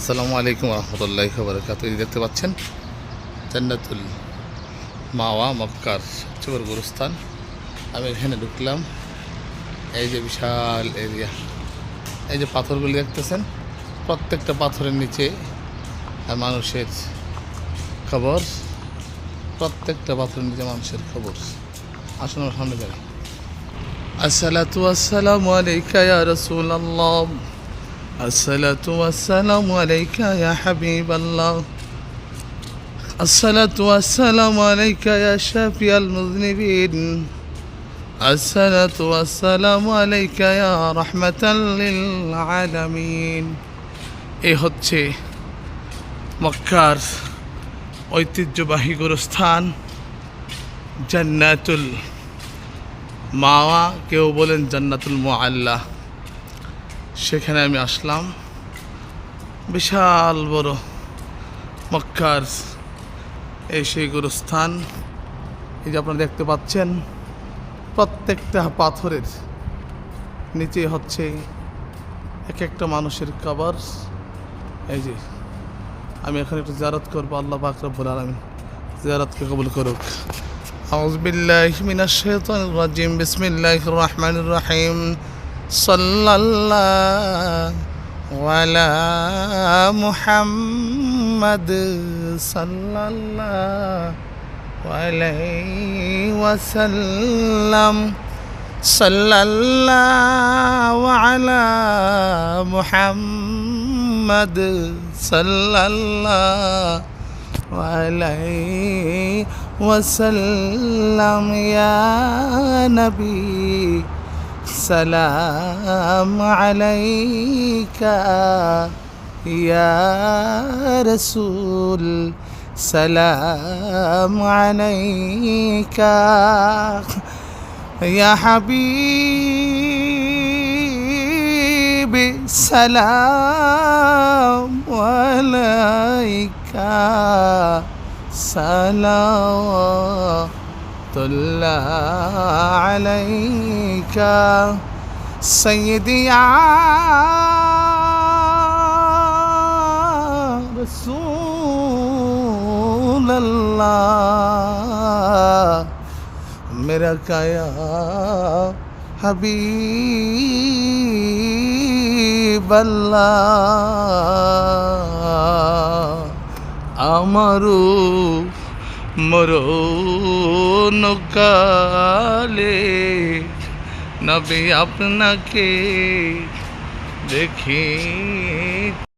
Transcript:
আসসালামু আলাইকুম রহমতুল্লাহ বরকাত এই দেখতে পাচ্ছেন, জান্নাতুল মাওয়া, মক্কার সবচেয়ে বড় গুরুস্থান। আমি এখানে ঢুকলাম। এই যে বিশাল এরিয়া এই যে পাথরগুলি দেখতেছেন, প্রত্যেকটা পাথরের নিচে মানুষের খবর। প্রত্যেকটা পাথরের নিচে মানুষের খবর। আসুন আমার সামনে যাই আসসালাতু আসসালামু আলাইকা ইয়া الصلاة والسلام عليك يا حبيب الله الصلاة والسلام عليك يا شافي المذنبين الصلاة والسلام عليك يا رحمة للعالمين এ হচ্ছে মক্কার ঐতিহ্যবাহী গুরুস্থান জান্নাতুল মাওয়া কেউ বলেন জান্নাতুল মোয়াল্লা সেখানে আমি আসলাম। বিশাল বড় মক্কার এই সেই গুরুস্থান। এই যে আপনারা দেখতে পাচ্ছেন, প্রত্যেকটা পাথরের নিচে হচ্ছে এক একটা মানুষের কাবার। এই যে, আমি এখন একটু জারাত করব, আল্লাহ আকরাবুল আমি জারাতকে কবুল করুক। আউজবিল্লাহ মিনাশ বিসমিল্লাহ রহমান রাহিম। صلى الله على محمد صلى الله عليه وسلم. صلى الله على محمد صلى الله عليه وسلم. يا نبي سلام عليك يا رسول. سلام عليك يا حبيبي سلام عليك. صلوات الله عليك سيدي يا رسول الله میرا کایا حبیب اللہ আমারও मरो नकाले नबी अपना के देखी।